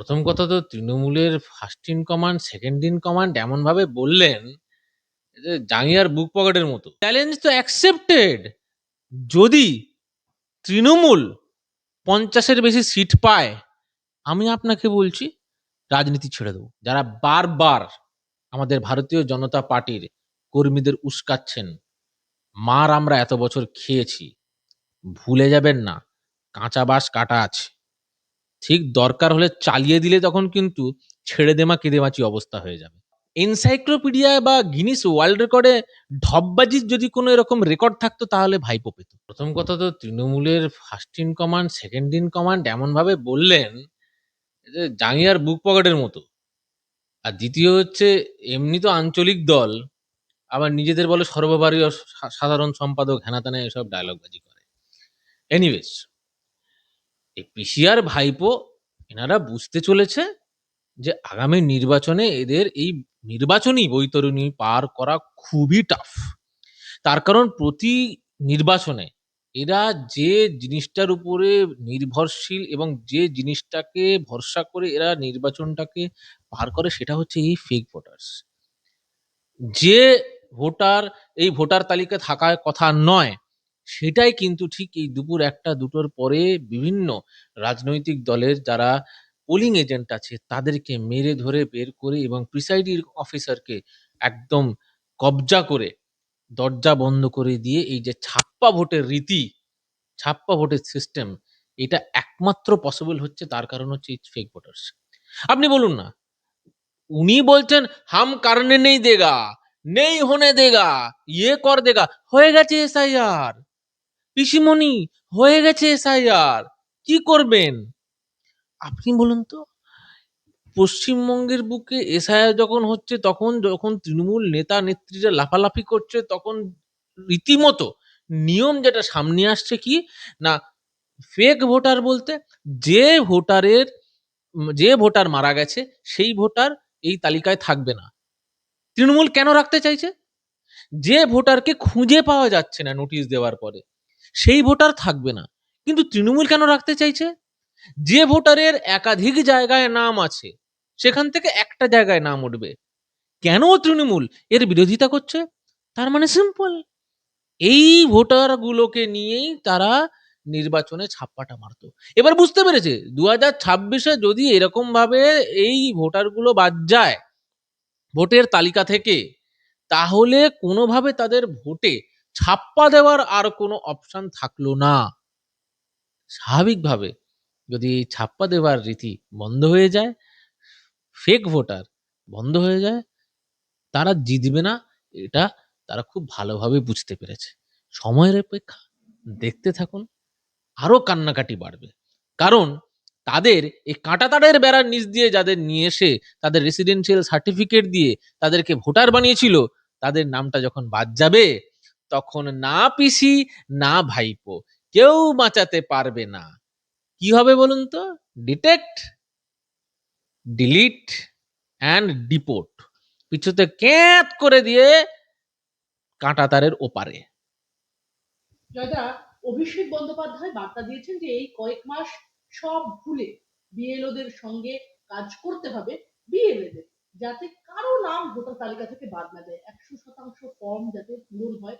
প্রথম কথা তো তৃণমূলের first in command second in command এমনভাবে বললেন যে জাঙ্গিয়ার বুক পকেটের মতো। চ্যালেঞ্জ তো অ্যাকসেপ্টেড যদি তৃণমূল পঞ্চাশের বেশি সিট পায়, আমি আপনাকে বলছি রাজনীতি ছেড়ে দেবো। যারা বারবার আমাদের ভারতীয় জনতা পার্টির কর্মীদের উস্কাচ্ছেন, মার আমরা এত বছর খেয়েছি, ভুলে যাবেন না, কাঁচা বাস কাটা আছে। ঠিক দরকার হলে চালিয়ে দিলে তখন কিন্তু ছেড়ে দেমা কেঁদেমাচি অবস্থা হয়ে যাবে। এনসাইক্লোপিডিয়া বা গিনিস ওয়ার্ল্ড রেকর্ডে ঢপবাজির যদি কোনো এরকম রেকর্ড থাকতো তাহলে ভাইপো পেত। প্রথম কথা তো তৃণমূলের first in command, second in command এমনভাবে বললেন যে জাঙ্গিয়ার বুক পকেটের মতো। আর দ্বিতীয় হচ্ছে এমনি তো আঞ্চলিক দল, আবার নিজেদের বলে সর্বভারীয় সা- সাধারণ সম্পাদক হেনাতানা এসব ডায়লগবাজি করে। এনিওয়েজ এই পিসিআর ভাইপো এনারা বুঝতে চলেছে যে আগামী নির্বাচনে এদের এই নির্বাচনী বৈতরণী পার করা খুবই টাফ তার কারণ প্রতি নির্বাচনে এরা যে জিনিসটার উপরে নির্ভরশীল এবং যে জিনিসটাকে ভরসা করে এরা নির্বাচনটাকে পার করে সেটা হচ্ছে এই ফেক ভোটার্স যে ভোটার এই ভোটার তালিকায় থাকার কথা নয় সেটাই কিন্তু ঠিক এই দুপুর একটা, দুটোর পরে বিভিন্ন রাজনৈতিক দলের যারা পোলিং এজেন্ট আছে, তাদেরকে মেরে ধরে বের করে এবং প্রিসাইডিং অফিসারকে একদম কবজা করে দরজা বন্ধ করে দিয়ে এই যে ছাপ্পা ভোটের রীতি, ছাপ্পা ভোটের সিস্টেম এটা একমাত্র পসিবল হচ্ছে, তার কারণ হচ্ছে ফেক ভোটার্স আপনি বলুন না, উনি বলছেন, হাম কারণে নেই দেগা, নেই হোনে দেগা ইয়ে কর দেগা। হয়ে গেছে এসআইআর পিসিমণি, হয়ে গেছে এসআইআর। কি করবেন? আপনি বলুন তো, পশ্চিমবঙ্গের বুকে এসআইআর যখন হচ্ছে, তখন যখন তৃণমূল নেতা নেত্রীরা লাফালাফি করছে, তখন রীতিমতো নিয়ম যেটা সামনে আসছে কি, না ফেক ভোটার বলতে যে ভোটারের, যে ভোটার মারা গেছে, সেই ভোটার এই তালিকায় থাকবে না। তৃণমূল কেন রাখতে চাইছে? যে ভোটারকে খুঁজে পাওয়া যাচ্ছে না নোটিশ দেওয়ার পরে। সেই ভোটার থাকবে না। কিন্তু তৃণমূল কেন রাখতে চাইছে? যে ভোটারের একাধিক জায়গায় নাম আছে, সেখান থেকে একটা জায়গায় নাম উঠবে। কেন তৃণমূল? এর বিরোধিতা করছে? তার মানে সিম্পল এই ভোটারগুলোকে নিয়েই তারা নির্বাচনে ছাপ্পাটা মারতো। এবার বুঝতে পেরেছে দু হাজার ছাব্বিশে যদি এরকম ভাবে এই ভোটারগুলো বাদ যায়, ভোটের তালিকা থেকে, তাহলে কোনোভাবে তাদের ভোটে ছাপ্পা দেওয়ার আর কোনো অপশন থাকল না। স্বাভাবিকভাবে যদি ছাপ্পা দেওয়ার রীতি বন্ধ হয়ে যায় ফেক ভোটার বন্ধ হয়ে যায়, তারা জিতবে না, এটা তারা খুব ভালোভাবে বুঝতে পেরেছে। সময়ের অপেক্ষা, দেখতে থাকুন আরও কান্নাকাটি বাড়বে। কারণ তাদের এই কাঁটাতারের বেড়ার নিচ দিয়ে যাদের নিয়ে এসে তাদের রেসিডেন্সিয়াল সার্টিফিকেট দিয়ে তাদেরকে ভোটার বানিয়েছিল, তাদের নামটা যখন বাদ যাবে তখন না পিসি, না ভাইপো। কেউ বাঁচাতে পারবে না। কি হবে বলুন তো? Detect, delete, and deport. পিছুতে ক্যাঁত করে দিয়ে কাঁটাতারের ওপারে। জয়দা, অভিষেক বন্দ্যোপাধ্যায় বার্তা দিয়েছেন যে এই কয়েক মাস সব ভুলে বিএলওদের সঙ্গে কাজ করতে হবে বিএলএদের যাতে কারও নাম ভোটার তালিকা থেকে বাদ না যায়। একশো শতাংশ ফর্ম যাতে পূরণ হয়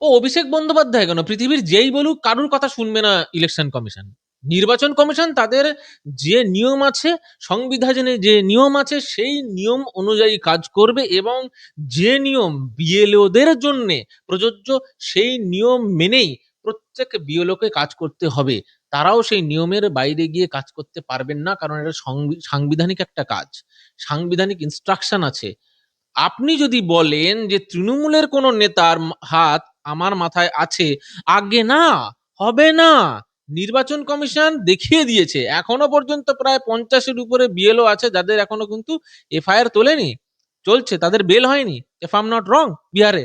ও অভিষেক বন্দ্যোপাধ্যায় কেন? পৃথিবীর যেই বলুক, কারুর কথা শুনবে না ইলেকশন কমিশন নির্বাচন কমিশন তাদের যে নিয়ম আছে, সংবিধানে যে নিয়ম আছে, সেই নিয়ম অনুযায়ী কাজ করবে এবং যে নিয়ম বিএলওদের জন্যে প্রযোজ্য, সেই নিয়ম মেনেই প্রত্যেক বিএলওকে কাজ করতে হবে। তারাও সেই নিয়মের বাইরে গিয়ে কাজ করতে পারবেন না, কারণ এটা সংবি- সাংবিধানিক একটা কাজ। সাংবিধানিক ইনস্ট্রাকশন আছে। আপনি যদি বলেন যে তৃণমূলের কোনো নেতার হাত আমার মাথায় আছে, আগে না, হবে না। নির্বাচন কমিশন দেখিয়ে দিয়েছে। এখনও পর্যন্ত প্রায় পঞ্চাশের উপরে বিএলও আছে, যাদের এখনও কিন্তু এফআইআর তোলেনি। চলছে, তাদের বেল হয়নি এফ আম নট রং বিহারে।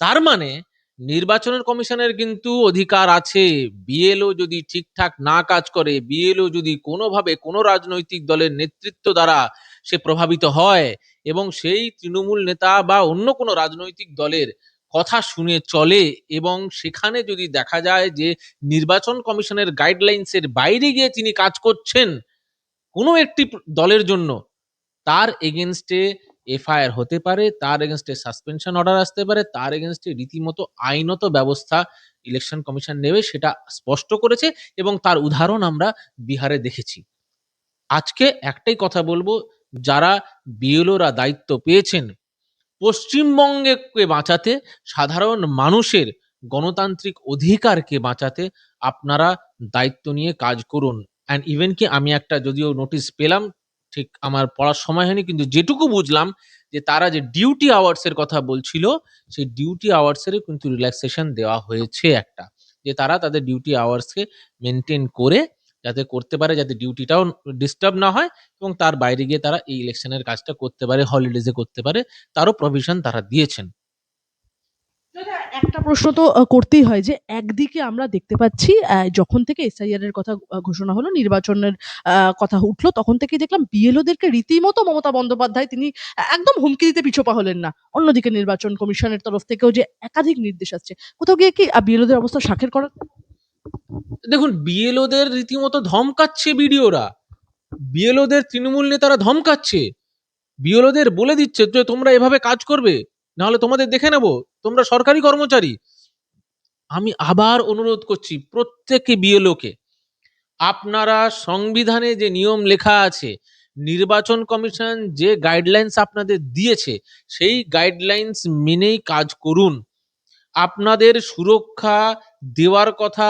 তার মানে নির্বাচনের কমিশনের কিন্তু অধিকার আছে। বিএলও যদি ঠিকঠাক না কাজ করে, বিএলও যদি কোনোভাবে কোনো রাজনৈতিক দলের নেতৃত্ব দ্বারা সে প্রভাবিত হয় এবং সেই তৃণমূল নেতা বা অন্য কোনো রাজনৈতিক দলের কথা শুনে চলে এবং সেখানে যদি দেখা যায় যে নির্বাচন কমিশনের গাইডলাইন্সের বাইরে গিয়ে তিনি কাজ করছেন কোনো একটি দলের জন্য, তার এগেনস্টে এফআইআর হতে পারে, তার এগেনস্টে সাসপেনশন অর্ডার আসতে পারে, তার এগেনস্টে রীতিমতো আইনত ব্যবস্থা ইলেকশন কমিশন নেবে সেটা স্পষ্ট করেছে এবং তার উদাহরণ আমরা বিহারে দেখেছি। আজকে একটাই কথা বলব যারা বিএলওরা দায়িত্ব পেয়েছেন, পশ্চিমবঙ্গকে বাঁচাতে সাধারণ মানুষের গণতান্ত্রিক অধিকারকে বাঁচাতে আপনারা দায়িত্ব নিয়ে কাজ করুন। অ্যান্ড ইভেন কি আমি একটা যদিও নোটিশ পেলাম, ঠিক আমার পড়ার সময় হয়নি, কিন্তু যেটুকু বুঝলাম যে তারা যে ডিউটি আওয়ার্সের কথা বলছিল, সেই ডিউটি আওয়ার্সেরও কিন্তু রিল্যাক্সেশন দেওয়া হয়েছে একটা। যে তারা তাদের ডিউটি আওয়ার্সকে মেনটেন করে যাতে করতে পারে, যাতে ডিউটিটাও ডিস্টার্ব না হয় এবং তার বাইরে গিয়ে তারা এই ইলেকশনের কাজটা করতে পারে হলিডেজে করতে পারে, তারও প্রভিশন তারা দিয়েছেন। একটা প্রশ্ন তো করতেই হয় যে, একদিকে আমরা দেখতে পাচ্ছি যখন থেকে এসআইআর এর কথা ঘোষণা হলো, নির্বাচনের কথা উঠল, তখন থেকেই দেখলাম বিএলওদেরকে রীতিমতো মমতা বন্দ্যোপাধ্যায় তিনি একদম হুমকি দিতে পিছোপা হলেন না। অন্যদিকে নির্বাচন কমিশনের তরফ থেকেও যে একাধিক নির্দেশ আসছে, কোথাও গিয়ে কি বিএলওদের অবস্থা শাখের করা দেখুন বিএলওদের রীতিমতো ধমকাচ্ছে বিডিওরা বিএলওদের তৃণমূল নেতারা ধমকাচ্ছে। বিএলওদের বলে দিচ্ছে যে, তোমরা এভাবে কাজ করবে, নাহলে তোমাদের দেখে নেব, তোমরা সরকারি কর্মচারী। আমি আবার অনুরোধ করছি প্রত্যেকে বিএলওকে আপনারা সংবিধানে যে নিয়ম লেখা আছে, নির্বাচন কমিশন যে গাইডলাইন্স আপনাদের দিয়েছে, সেই গাইডলাইন্স মেনেই কাজ করুন। আপনাদের সুরক্ষা দেওয়ার কথা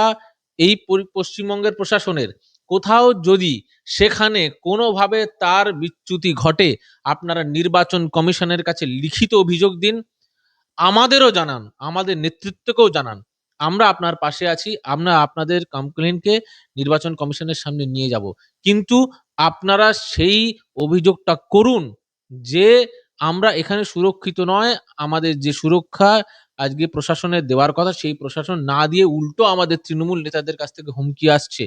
এই পশ্চিমবঙ্গের প্রশাসনের। কোথাও যদি সেখানে কোনোভাবে তার বিচ্যুতি ঘটে, আপনারা নির্বাচন কমিশনের কাছে লিখিত অভিযোগ দিন। আমাদেরও জানান, আমাদের নেতৃত্বকেও জানান। আমরা আপনার পাশে আছি, আমরা আপনাদের কমপ্লেনকে নির্বাচন কমিশনের সামনে নিয়ে যাব। কিন্তু আপনারা সেই অভিযোগটা করুন যে আমরা এখানে সুরক্ষিত নয়, আমাদের যে সুরক্ষা আজকে প্রশাসনের দেওয়ার কথা, সেই প্রশাসন না দিয়ে উল্টো আমাদের তৃণমূল নেতাদের কাছ থেকে হুমকি আসছে।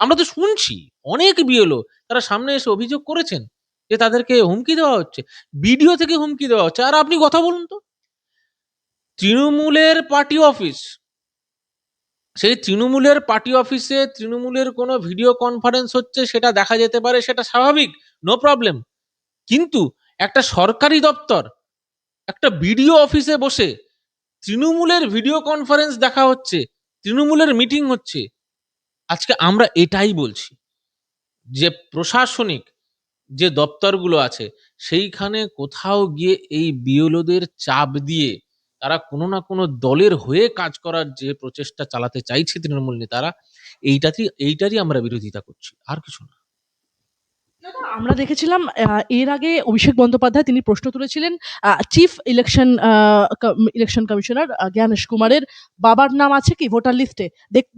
আমরা তো শুনছি, অনেক বিএলও, তারা সামনে এসে অভিযোগ করেছেন যে তাদেরকে হুমকি দেওয়া হচ্ছে। বিডিও থেকে হুমকি দেওয়া হচ্ছে। আর আপনি কথা বলুন তো। তৃণমূলের পার্টি অফিস, সেই তৃণমূলের পার্টি অফিসে তৃণমূলের কোনো ভিডিও কনফারেন্স হচ্ছে, সেটা দেখা যেতে পারে, সেটা স্বাভাবিক নো প্রবলেম কিন্তু একটা সরকারি দপ্তর, একটা বিডিও অফিসে বসে তৃণমূলের ভিডিও কনফারেন্স দেখা হচ্ছে, তৃণমূলের মিটিং হচ্ছে। আজকে আমরা এটাই বলছি যে প্রশাসনিক যে দপ্তরগুলো আছে, সেইখানে কোথাও গিয়ে এই বিএলওদের চাপ দিয়ে তারা কোনো না কোনো দলের হয়ে কাজ করার যে প্রচেষ্টা চালাতে চাইছে তৃণমূল নেতারা, এইটাতেই, এইটারই আমরা বিরোধিতা করছি, আর কিছু না। আমরা দেখেছিলাম এর আগে অভিষেক বন্দ্যোপাধ্যায় তিনি প্রশ্ন তুলেছিলেন chief election election commissioner Gyanesh কুমারের বাবার নাম আছে কি? ভোটার লিস্টে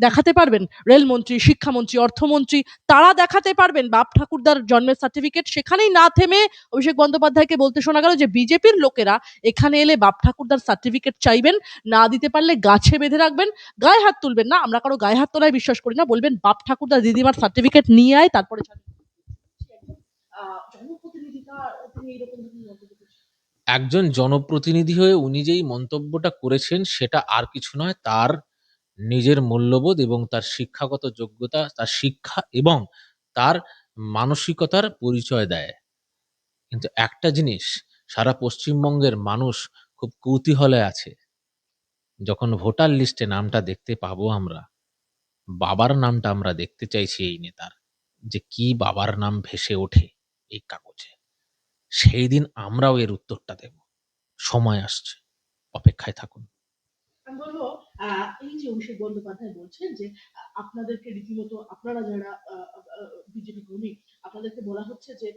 দেখাতে পারবেন? রেলমন্ত্রী, শিক্ষামন্ত্রী, অর্থমন্ত্রী, তারা দেখাতে পারবেন? বাপ ঠাকুরদার জন্মের সার্টিফিকেট সেখানেই না থেমে অভিষেক বন্দ্যোপাধ্যায়কে বলতে শোনা গেল যে বিজেপির লোকেরা এখানে এলে বাপ ঠাকুরদার সার্টিফিকেট চাইবেন, না দিতে পারলে গাছে বেঁধে রাখবেন, গায়ে হাত তুলবেন না। আমরা কারও গায়ে হাত তোলায় বিশ্বাস করি না। বলবেন, বাপ ঠাকুরদার দিদিমার সার্টিফিকেট নিয়ে আয়, তারপরে একজন জনপ্রতিনিধি হয়ে উনি যেই মন্তব্যটা করেছেন, সেটা আর কিছু নয়, তার নিজের মূল্যবোধ এবং তার শিক্ষাগত যোগ্যতা, তার শিক্ষা এবং তার মানসিকতার পরিচয় দেয়। কিন্তু একটা জিনিস, সারা পশ্চিমবঙ্গের মানুষ খুব কৌতূহলে আছে। যখন ভোটার লিস্টে নামটা দেখতে পাবো আমরা, বাবার নামটা আমরা দেখতে চাইছি এই নেতার, যে কি বাবার নাম ভেসে ওঠে। এই কাগজে। সেই দিন আমরাও এর উত্তরটা দেব। সময় আসছে। অপেক্ষায় থাকুন। আমি বলব এই যে অভিষেক বন্দ্যোপাধ্যায় বলছেন যে আপনাদেরকে রীতিমতো আপনারা যারা বিজেপি কর্মী আপনাদেরকে বলা হচ্ছে যে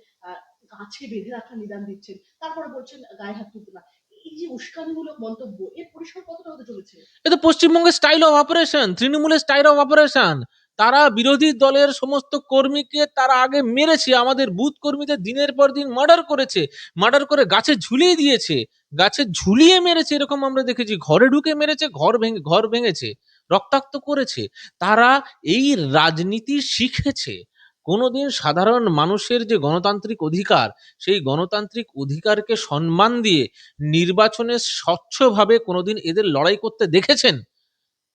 গাছে বেঁধে রাখা নিদান দিচ্ছেন তারপরে বলছেন গায়ে হাত তুলতে না। এই যে উস্কানিমূলক মন্তব্য এর পরিসর কতটা হতে চলেছে? এ তো পশ্চিমবঙ্গের স্টাইল অফ অপারেশন তৃণমূলের স্টাইল অফ অপারেশন তারা বিরোধী দলের সমস্ত কর্মীকে তারা আগে মেরেছে, আমাদের বুথ কর্মীদের দিনের পর দিন মার্ডার করেছে মার্ডার করে গাছে ঝুলিয়ে দিয়েছে, গাছে ঝুলিয়ে মেরেছে এরকম আমরা দেখেছি, ঘরে ঢুকে মেরেছে, ঘর ভেঙে, ঘর ভেঙেছে, রক্তাক্ত করেছে, তারা এই রাজনীতি শিখেছে। কোনোদিন সাধারণ মানুষের যে গণতান্ত্রিক অধিকার, সেই গণতান্ত্রিক অধিকারকে সম্মান দিয়ে নির্বাচনে স্বচ্ছভাবে কোনোদিন এদের লড়াই করতে দেখেছেন?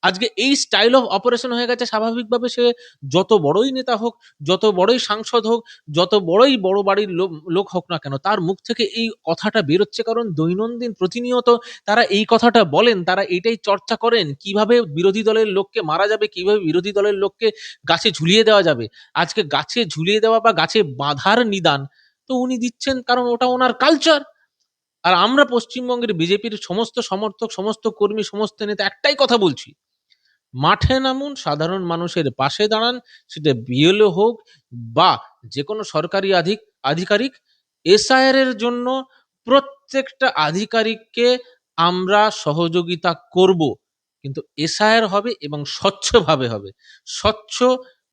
আজকে এই স্টাইল অফ অপারেশন হয়ে গেছে, স্বাভাবিকভাবে সে যত বড়ই নেতা হোক, যত বড়ই সাংসদ হোক, যত বড়ই বড় বাড়ির লোক- হোক না কেন, তার মুখ থেকে এই কথাটা বেরোচ্ছে। কারণ দৈনন্দিন প্রতিনিয়ত তারা এই কথাটা বলেন, তারা এটাই চর্চা করেন, কীভাবে বিরোধী দলের লোককে মারা যাবে, কীভাবে বিরোধী দলের লোককে গাছে ঝুলিয়ে দেওয়া যাবে। আজকে গাছে ঝুলিয়ে দেওয়া বা গাছে বাঁধার নিদান, তো উনি দিচ্ছেন কারণ ওটা ওনার কালচার আর আমরা পশ্চিমবঙ্গের বিজেপির সমস্ত সমর্থক, সমস্ত কর্মী, সমস্ত নেতা একটাই কথা বলছি মাঠে নামুন, সাধারণ মানুষের পাশে দাঁড়ান, সেটা বিএলও হোক বা যে কোনো সরকারি আধিক, আধিকারিক, এসআইআর এর জন্য প্রত্যেকটা আধিকারিককে আমরা সহযোগিতা করব। কিন্তু এসআইআর হবে এবং স্বচ্ছভাবে হবে। স্বচ্ছ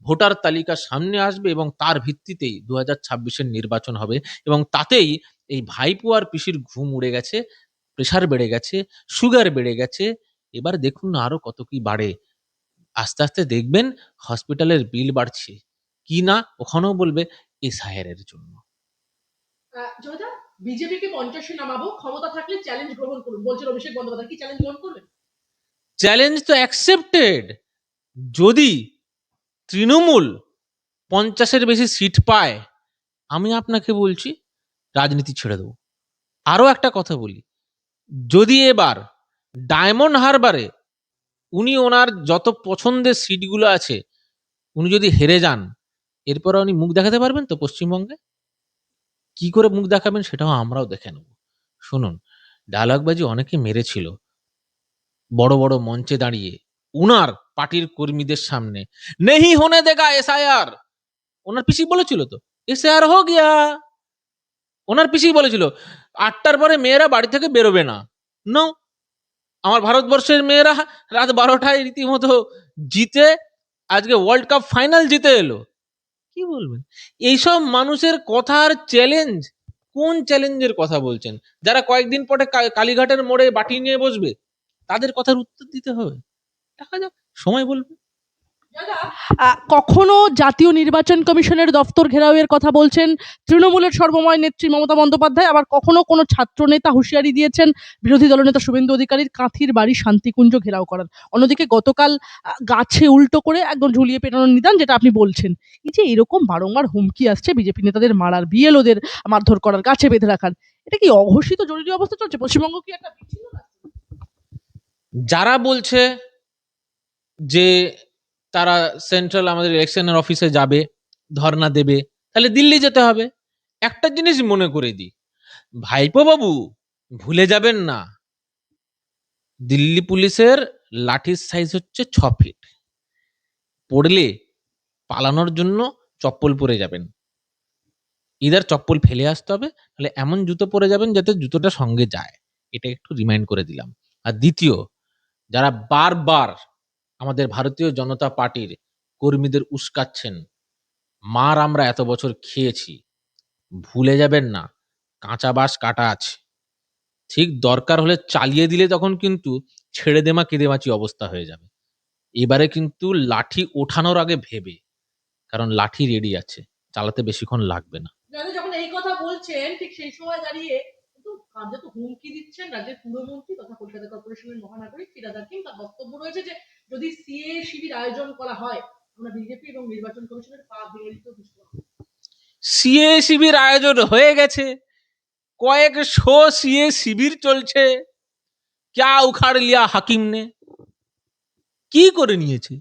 ভোটার তালিকা সামনে আসবে এবং তার ভিত্তিতেই দু হাজার নির্বাচন হবে এবং তাতেই এই ভাইপো আর পিসির ঘুম উড়ে গেছে প্রেশার বেড়ে গেছে, সুগার বেড়ে গেছে। এবার দেখুন না আরও কত কি বাড়ে। আস্তে আস্তে দেখবেন হসপিটালের বিল বাড়ছে। কি না ওখানেও বলবে এসআইআর এর জন্য। জয়দা বিজেপিকে নামাবো ক্ষমতা থাকলে চ্যালেঞ্জ গ্রহণ করুন। বলছেন অভিষেক বন্দ্যোপাধ্যায় কি চ্যালেঞ্জ গ্রহণ করবেন? চ্যালেঞ্জ তো অ্যাকসেপ্টেড যদি তৃণমূল পঞ্চাশের বেশি সিট পায় আমি আপনাকে বলছি রাজনীতি ছেড়ে দেবো। আরও একটা কথা বলি। যদি এবার ডায়মন্ড হারবারে উনি ওনার যত পছন্দের সিটগুলো আছে, উনি যদি হেরে যান এরপরে উনি মুখ দেখাতে পারবেন তো পশ্চিমবঙ্গে? কি করে মুখ দেখাবেন সেটাও আমরাও দেখে নেব। শুনুন, ডায়লগবাজি অনেকে মেরেছিল, বড় বড় মঞ্চে দাঁড়িয়ে, উনার পার্টির কর্মীদের সামনে, নেহি হোনে দেগা এসআইআর। ওনার পিসি বলেছিল তো, এসআইআর হো গিয়া। ওনার পিসি বলেছিল, আটটার পরে মেয়েরা বাড়ি থেকে বেরোবে না। নো আমার ভারতবর্ষের মেয়েরা রাত বারোটায় রীতিমতো জিতে, আজকে ওয়ার্ল্ড কাপ ফাইনাল জিতে এলো। কি বলবেন? এইসব মানুষের কথার চ্যালেঞ্জ কোন চ্যালেঞ্জের কথা বলছেন? যারা কয়েকদিন পরে কালীঘাটের মোড়ে বাটি নিয়ে বসবে, তাদের কথার উত্তর দিতে হবে। দেখা যাক, সময় বলবে। কখনো জাতীয় নির্বাচন কমিশনের দফতর ঘেরাওয়ের কথা বলছেন তৃণমূলের সর্বময় নেত্রী মমতা বন্দ্যোপাধ্যায়, আবার কখনো কোনো ছাত্র নেতা হুঁশিয়ারি দিয়েছেন বিরোধী দলনেতা শুভেন্দু অধিকারীর কাঁথির বাড়ি শান্তিকুঞ্জ ঘেরাও করার। অন্যদিকে গতকাল গাছে উল্টো করে একদম ঝুলিয়ে পেটানোর নিদান যেটা আপনি বলছেন। এই যে এরকম বারংবার হুমকি আসছে বিজেপি নেতাদের মারার, বিএলওদের মারধর করার, গাছে বেঁধে রাখার, এটা কি অঘোষিত জরুরি অবস্থা চলছে? পশ্চিমবঙ্গ কি একটা যারা বলছে যে তারা সেন্ট্রাল আমাদের ইলেকশনের অফিসে যাবে ধর্না দেবে, তাহলে দিল্লি যেতে হবে। একটা জিনিস মনে করে দিই, ভাইপো বাবু, ভুলে যাবেন না। দিল্লি পুলিশের লাঠির সাইজ হচ্ছে ছ ফিট পড়লে পালানোর জন্য চপ্পল পরে যাবেন। ইদার চপ্পল ফেলে আসতে হবে, তাহলে এমন জুতো পরে যাবেন যাতে জুতোটা সঙ্গে যায়। এটা একটু রিমাইন্ড করে দিলাম। আর দ্বিতীয়, যারা বারবার আমাদের ভারতীয় জনতা পার্টির কর্মীদের উস্কাচ্ছেন। মার আমরা এত বছর খেয়েছি। ভুলে যাবেন না, কাঁচা বাঁশ কাটা আছে। ঠিক দরকার হলে চালিয়ে দিলে তখন কিন্তু ছেড়ে দেমা কেঁদেমাচি অবস্থা হয়ে যাবে। এবারে কিন্তু লাঠি ওঠানোর আগে ভেবে, কারণ লাঠি রেডি আছে, চালাতে বেশিক্ষণ লাগবে না। যখন এই কথা বলছেন, ঠিক সেই সময় দাঁড়িয়ে হুমকি দিচ্ছেন রাজ্যের পুরমন্ত্রী তথা কলকাতা কর্পোরেশনের মহানাগরিক ফিরাদ হাকিম। তার বক্তব্য রয়েছে যে যদি সিএ শিবির আয়োজন করা হয়, আমরা বিজেপি এবং নির্বাচন কমিশনের পা ভেঙে সিএ শিবির আয়োজন হয়ে গেছে। কয়েকশো সিএ শিবির চলছে। ক্যা উখাড় লিয়া হাকিম নে? কি করে নিয়েছে?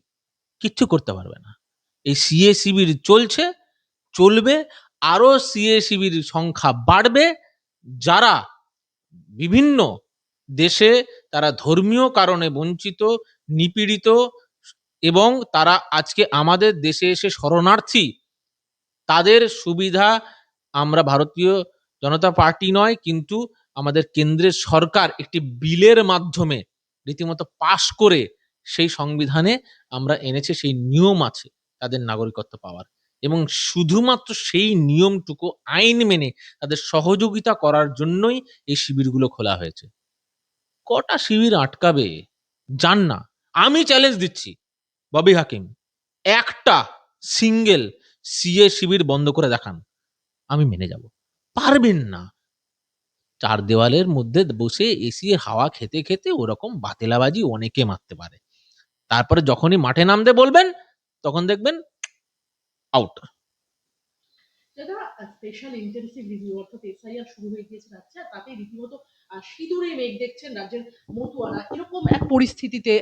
কিচ্ছু করতে পারবে না। এই সিএ শিবির চলছে, চলবে, আরও সিএ শিবির সংখ্যা বাড়বে। যারা বিভিন্ন দেশে তারা ধর্মীয় কারণে বঞ্চিত নিপীড়িত এবং তারা আজকে আমাদের দেশে এসে শরণার্থী, তাদের সুবিধা আমরা ভারতীয় জনতা পার্টি নয়, কিন্তু আমাদের কেন্দ্রের সরকার একটি বিলের মাধ্যমে রীতিমতো পাশ করে সেই সংবিধানে আমরা এনেছে, সেই নিয়ম আছে তাদের নাগরিকত্ব পাওয়ার। এবং শুধুমাত্র সেই নিয়মটুকু আইন মেনে তাদের সহযোগিতা করার জন্যই এই শিবিরগুলো খোলা হয়েছে। কটা শিবির আটকাবে যান না। আমি চ্যালেঞ্জ দিচ্ছি, ববি হাকিম, একটা সিঙ্গেল সিএ শিবির বন্ধ করে দেখান। আমি মেনে যাব। পারবেন না। চার দেওয়ালের মধ্যে বসে এসি হাওয়া খেতে খেতে ওরকম বাতিলাবাজি অনেকে মারতে পারে। তারপরে যখনই মাঠে নামতে বলবেন, তখন দেখবেন আউট স্পেশাল রিভিউ অর্থাৎ এসআইআর শুরু হয়ে গিয়েছে রাজ্যে তাতে রীতিমতো সিঁদুরে মেঘ দেখছেন রাজ্যের মতুয়ারা। এরকম এক পরিস্থিতিতে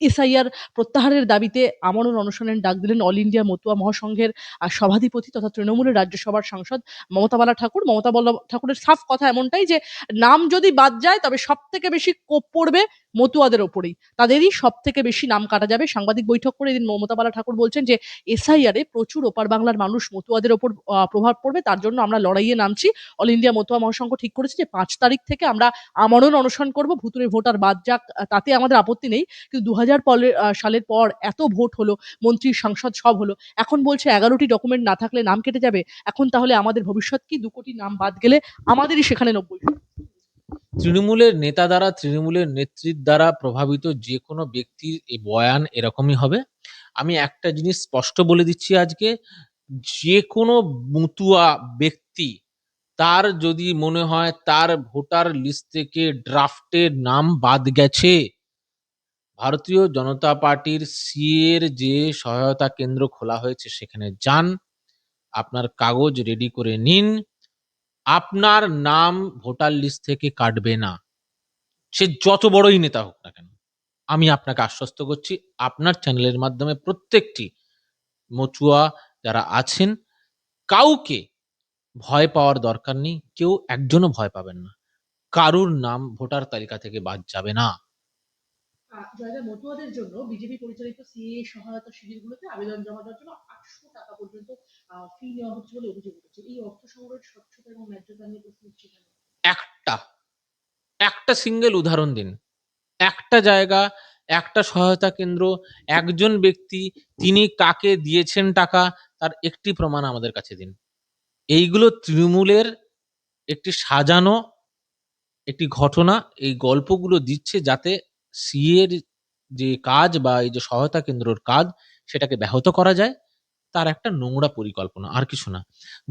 এসআইআর প্রত্যাহারের দাবিতে আমরণ অনশনের ডাক দিলেন অল ইন্ডিয়া মতুয়া মহাসংঘের সভাধিপতি তথা তৃণমূলের রাজ্যসভার সাংসদ মমতা বালা ঠাকুর। মমতা বালা ঠাকুরের সাফ কথা এমনটাই যে, নাম যদি বাদ যায় তবে সব থেকে বেশি কোপ পড়বে মতুয়াদের ওপরেই। তাদেরই সব থেকে বেশি নাম কাটা যাবে। সাংবাদিক বৈঠক করে এদিন মমতা বালা ঠাকুর বলছেন যে, এসআইআরে প্রচুর ওপার বাংলার মানুষ মতুয়াদের ওপর প্রভাব পড়বে। তার জন্য আমরা লড়াইয়ে নামছি। অল ইন্ডিয়া মতুয়া মহাসংঘ ঠিক করেছে যে, পাঁচ তারিখ থেকে আমরা আমরণ অনশন করব। ভুতুরে ভোটার বাদ যাক, তাতে আমাদের আপত্তি নেই। কিন্তু দু হাজার সালের পর এত ভোট হলো, মন্ত্রী, সাংসদ সব হলো। এখন বলছে এগারোটি ডকুমেন্ট না থাকলে নাম কেটে যাবে। এখন তাহলে আমাদের ভবিষ্যৎ কি? দু কোটি নাম বাদ গেলে আমাদেরই সেখানে নব্বই তৃণমূলের নেতা দ্বারা, তৃণমূলের নেতৃত্ব দ্বারা প্রভাবিত যে কোনো ব্যক্তির এই বয়ান এরকমই হবে। আমি একটা জিনিস স্পষ্ট বলে দিচ্ছি আজকে, যে কোনো মতুয়া ব্যক্তি তার যদি মনে হয় তার ভোটার লিস্ট থেকে ড্রাফটের নাম বাদ গেছে ভারতীয় জনতা পার্টির সিএর যে সহায়তা কেন্দ্র খোলা হয়েছে সেখানে যান। আপনার কাগজ রেডি করে নিন। আপনার নাম ভোটার লিস্ট থেকে কাটবে না। সে যত বড়ই নেতা হোক না কেন, আমি আপনাকে আশ্বস্ত করছি, আপনার চ্যানেলের মাধ্যমে প্রত্যেকটি মচুয়া যারা আছেন, কাউকে ভয় পাওয়ার দরকার নেই। কেউ একজনও ভয় পাবেন না। কারুর নাম ভোটার তালিকা থেকে বাদ যাবে না। জয়দা মতুয়াদের জন্য বিজেপি পরিচালিত সিএ সহায়তা শিবিরগুলোতে আবেদন জমা দেওয়ার জন্য আটশো টাকা পর্যন্ত ফি নেওয়া হচ্ছে বলে অভিযোগ উঠেছে। এই অর্থ সংগ্রহের স্বচ্ছতা এবং ন্যায্যতা নিয়ে প্রশ্ন উঠছে? একটা একটা সিঙ্গেল উদাহরণ দিন। একটা জায়গা, একটা সহায়তা কেন্দ্র, একজন ব্যক্তি, তিনি কাকে দিয়েছেন টাকা, তার একটি প্রমাণ আমাদের কাছে দিন। এইগুলো তৃণমূলের একটি সাজানো, একটি ঘটনা, এই গল্পগুলো দিচ্ছে যাতে সিএর যে কাজ বা এই যে সহায়তা কেন্দ্রর কাজ, সেটাকে ব্যাহত করা যায়, তার একটা নোংরা পরিকল্পনা, আর কিছু না।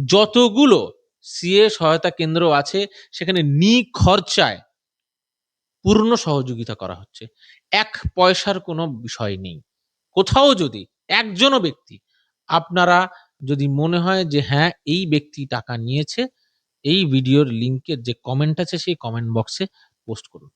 যতগুলো সিএ সহায়তা কেন্দ্র আছে, সেখানে নিখরচায় পূর্ণ সহযোগিতা করা হচ্ছে। এক পয়সার কোনো বিষয় নেই। কোথাও যদি একজনও ব্যক্তি, আপনারা যদি মনে হয় যে হ্যাঁ এই ব্যক্তি টাকা নিয়েছে, এই ভিডিওর লিংকের যে কমেন্ট আছে, সেই কমেন্ট বক্সে পোস্ট করুন।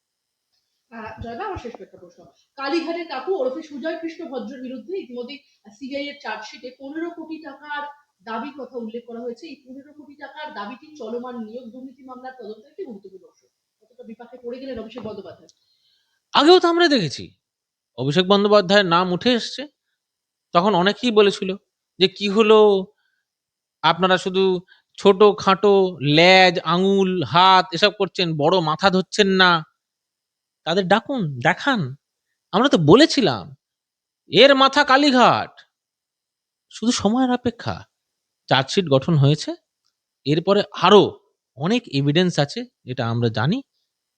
জয়দা আমার শেষ একটা প্রশ্ন কালীঘাটের কাকু ওরফে সুজয় কৃষ্ণ ভদ্রের বিরুদ্ধে ইতিমধ্যে সিবিআই এর চার্জশিটে পনেরো কোটি টাকার দাবির কথা উল্লেখ করা হয়েছে। এই পনেরো কোটি টাকার দাবিটি চলমান নিয়োগ দুর্নীতি মামলার তদন্তের একটি গুরুত্বপূর্ণ অংশ। কতটা বিপাকে পড়ে গেলেন অভিষেক বন্দ্যোপাধ্যায়। আগেও তো আমরা দেখেছি, অভিষেক বন্দ্যোপাধ্যায়ের নাম উঠে এসছে। তখন অনেকেই বলেছিল যে কি হলো? আপনারা শুধু ছোট খাটো ল্যাজ, আঙুল, হাত এসব করছেন, বড় মাথা ধরছেন না। তাদের ডাকুন, দেখান। আমরা তো বলেছিলাম, এর মাথা কালীঘাট। শুধু সময়ের অপেক্ষা, চার্জশিট গঠন হয়েছে। এরপরে আরও অনেক এভিডেন্স আছে যেটা আমরা জানি,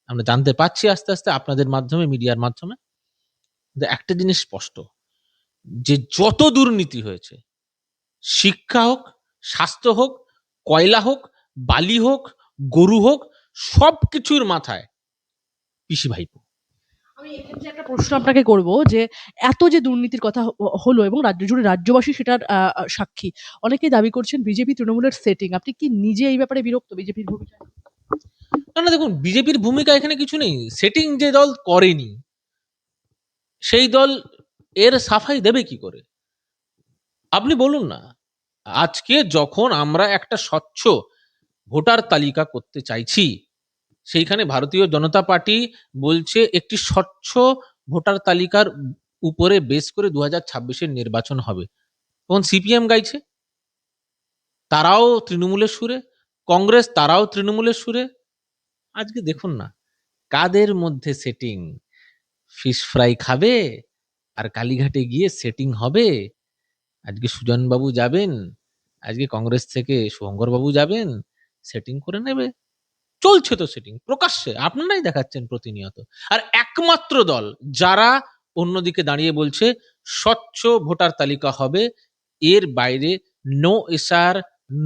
আমরা জানতে পারছি আস্তে আস্তে আপনাদের মাধ্যমে, মিডিয়ার মাধ্যমে। একটা জিনিস স্পষ্ট, যে যত দুর্নীতি হয়েছে, শিক্ষা হোক, স্বাস্থ্য হোক, কয়লা হোক, বালি হোক, গরু হোক সব কিছুর মাথায় পিসি ভাইপো। আমি এক্ষেত্রে একটা প্রশ্ন আপনাকে করব যে এত যে দুর্নীতির কথা হলো এবং রাজ্য জুড়ে রাজ্যবাসী সেটার সাক্ষী অনেকেই দাবি করছেন বিজেপি তৃণমূলের সেটিং আপনি কি নিজে এই ব্যাপারে বিরক্ত বিজেপির ভূমিকা? না না দেখুন বিজেপির ভূমিকা এখানে কিছু নেই। সেটিং যে দল করেনি সেই দল এর সাফাই দেবে কি করে? আপনি বলুন না। আজকে যখন আমরা একটা স্বচ্ছ ভোটার তালিকা করতে চাইছি সেইখানে ভারতীয় জনতা পার্টি বলছে একটি স্বচ্ছ ভোটার তালিকার উপরে বেস করে দু হাজার নির্বাচন হবে। তখন সিপিএম গাইছে, তারাও তৃণমূলের সুরে, কংগ্রেস তারাও তৃণমূলের সুরে। আজকে দেখুন না, কাদের মধ্যে সেটিং ফিশ ফ্রাই খাবে আর কালীঘাটে গিয়ে সেটিং হবে? আজকে সুজনবাবু যাবেন, আজকে কংগ্রেস থেকে শুভঙ্কর বাবু যাবেন সেটিং করে নেবে। চলছে তো সেটিং প্রকাশ্যে, আপনারাই দেখাচ্ছেন প্রতিনিয়ত। আর একমাত্র দল যারা অন্যদিকে দাঁড়িয়ে বলছে, স্বচ্ছ ভোটার তালিকা হবে, এর বাইরে নো এসআর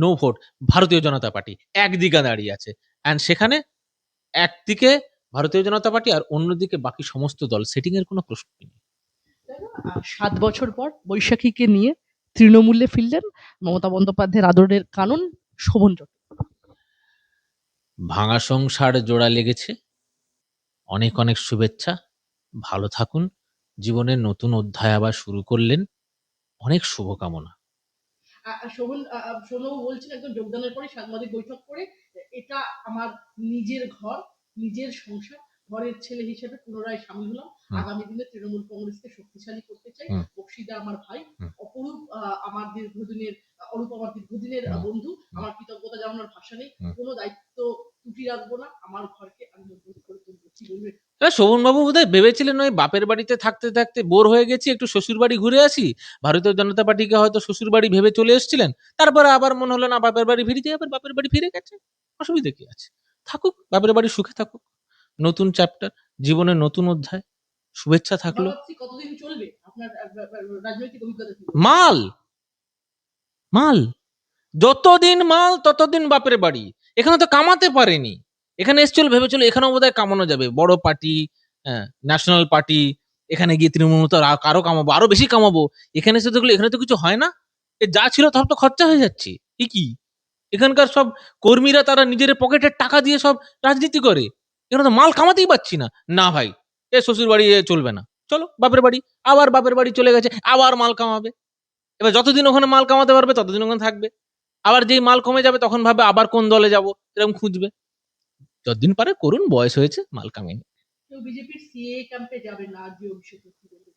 নো ভোট ভারতীয় জনতা পার্টি একদিকে দাঁড়িয়ে আছে। অ্যান্ড সেখানে একদিকে ভারতীয় জনতা পার্টি আর অন্যদিকে বাকি সমস্ত দল সেটিং এর কোনো প্রশ্ন নেই। সাত বছর পর বৈশাখীকে নিয়ে তৃণমূলে ফিরলেন মমতা বন্দ্যোপাধ্যায়ের আদরের কানন শোভন চট্টোপাধ্যায়। ভাঙা সংসার জোড়া লেগেছে। অনেক অনেক শুভেচ্ছা। ভালো থাকুন। জীবনের নতুন অধ্যায় আবার শুরু করলেন। অনেক শুভকামনা। শোভন আহ, বলছেন একদম যোগদানের পরে সাংবাদিক বৈঠক করে এটা আমার নিজের ঘর নিজের সংসার। ঘরের ছেলে হিসেবে পুনরায় সামিল হলাম। আগামী দিনে তৃণমূল কংগ্রেসকে শক্তিশালী করতে চাই। বক্সিদা আমার ভাই অপরূপ আমার দীর্ঘদিনের অরূপ আমার দীর্ঘদিনের বন্ধু। আমার কৃতজ্ঞতা জানানোর ভাষা নেই। কোনো দায়িত্ব ত্রুটি রাখব না। আমার ঘরকে আমি মজবুত করে তুলবো। কি বলবে? শোভনবাবু বোধহয় ভেবেছিলেন ওই বাপের বাড়িতে থাকতে থাকতে বোর হয়ে গেছি একটু শ্বশুর বাড়ি ঘুরে আসি। ভারতীয় জনতা পার্টিকে হয়তো শ্বশুর বাড়ি ভেবে চলে এসেছিলেন। তারপরে আবার মনে হলো না বাপের বাড়ি ফিরে যাই আবার বাপের বাড়ি ফিরে গেছে। অসুবিধা কি আছে? থাকুক বাপের বাড়ি সুখে থাকুক। নতুন চ্যাপ্টার জীবনের নতুন অধ্যায় শুভেচ্ছা থাকল? মাল! মাল! যতদিন মাল ততদিন বাপের বাড়ি। এখানে তো কামাতে পারেনি। এখানে এসছিল ভেবেছিল এখানেও বোধহয় কামানো যাবে। বড় পার্টি হ্যাঁ ন্যাশনাল পার্টি এখানে গিয়ে তৃণমূল তো আর- কামাবো আরও বেশি কামাবো। এখানে এসে দেখল এখানে তো কিছু হয় না। যা ছিল সব তো খরচা হয়ে যাচ্ছে। কি? এখানকার সব কর্মীরা তারা নিজের পকেটের টাকা দিয়ে সব রাজনীতি করে। এখানে তো মাল কামাতেই পাচ্ছি না। না ভাই এ শ্বশুর বাড়ি এ চলবে না। চলো বাপের বাড়ি। আবার বাপের বাড়ি চলে গেছে আবার মাল কামাবে। এবার যতদিন ওখানে মাল কামাতে পারবে ততদিন ওখানে থাকবে। আবার যেই মাল কমে যাবে তখন ভাবে আবার কোন দলে যাব এরকম খুঁজবে। যতদিন পারে করুন বয়স হয়েছে মাল কামিয়ে নিন। কেউ বিজেপির সিএ ক্যাম্পে যাবে না আজকে অভিষেক কি বলবে?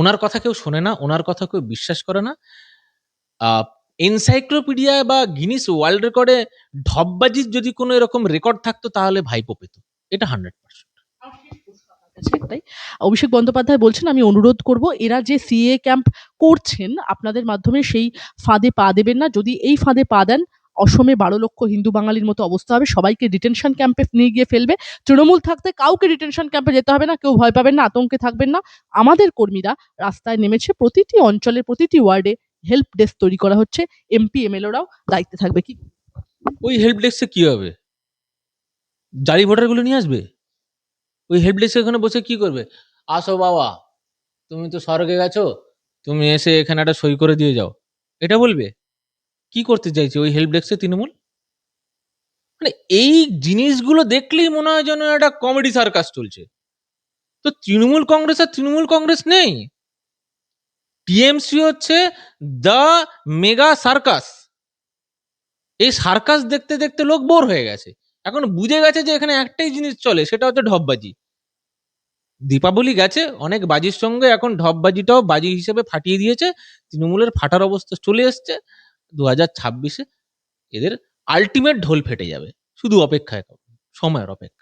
ওনার কথা কেউ শোনে না ওনার কথা কেউ বিশ্বাস করে না। এনসাইক্লোপিডিয়া বা গিনিস ওয়ার্ল্ড রেকর্ডে ঢপবাজির যদি কোনো এরকম রেকর্ড থাকতো তাহলে ভাইপো পেত। এটা হান্ড্রেড পার্সেন্ট একটাই অভিষেক বন্দ্যোপাধ্যায় বলছেন আমি অনুরোধ করব এরা যে সিএ ক্যাম্প করছেন আপনাদের মাধ্যমে সেই ফাঁদে পা দেবেন না। যদি এই ফাঁদে পা দেন অসমে বারো লক্ষ হিন্দু বাঙালির মতো অবস্থা হবে। সবাইকে ডিটেনশন ক্যাম্পে নিয়ে গিয়ে ফেলবে। তৃণমূল থাকতে কাউকে ডিটেনশন ক্যাম্পে যেতে হবে না কেউ ভয় পাবেন না আতঙ্কে থাকবেন না। আমাদের কর্মীরা রাস্তায় নেমেছে প্রতিটি অঞ্চলের প্রতিটি ওয়ার্ডে হেল্প ডেস্ক তৈরি করা হচ্ছে। এমপি এমএলওরাও দায়িত্বে থাকবে। কি? ওই হেল্প ডেস্কে কি হবে? জারি ভোটারগুলো নিয়ে আসবে? ওই হেল্প ডেস্ক এখানে বসে কি করবে? আসো বাবা, তুমি তো স্বর্গে গেছো, তুমি এসে এখানে একটা সই করে দিয়ে যাও। এটা বলবে? কি করতে চাইছে ওই হেল্প ডেস্কে তৃণমূল? মানে এই জিনিসগুলো দেখলেই মনে হয় যেন একটা কমেডি সার্কাস চলছে। তো তৃণমূল কংগ্রেস আর তৃণমূল কংগ্রেস নেই। টিএমসি হচ্ছে দ্য মেগা সার্কাস এই সার্কাস দেখতে দেখতে লোক বোর হয়ে গেছে। এখন বুঝে গেছে যে এখানে একটাই জিনিস চলে, সেটা হচ্ছে ঢপবাজি। দীপাবলি গেছে, অনেক বাজির সঙ্গে এখন ঢপবাজিটাও বাজি হিসেবে ফাটিয়ে দিয়েছে, তৃণমূলের ফাটার অবস্থা চলে এসছে দু হাজার ছাব্বিশে। এদের আলটিমেট ঢোল ফেটে যাবে, শুধু অপেক্ষায় সময়ের অপেক্ষা